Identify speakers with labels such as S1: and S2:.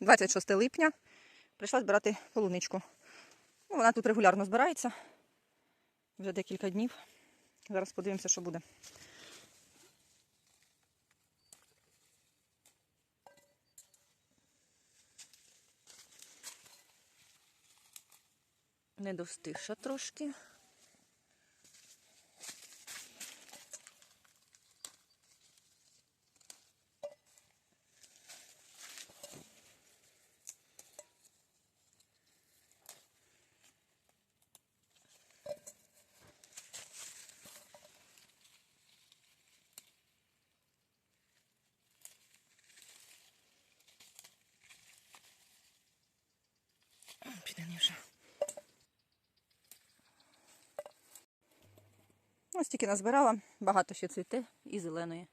S1: 26 липня. Прийшла збирати полуничку. Ну, вона тут регулярно збирається. Вже декілька днів. Зараз подивимося, що буде. Не достигша трошки. Піде вже. Ось тільки назбирала, багато ще цвіте і зеленої.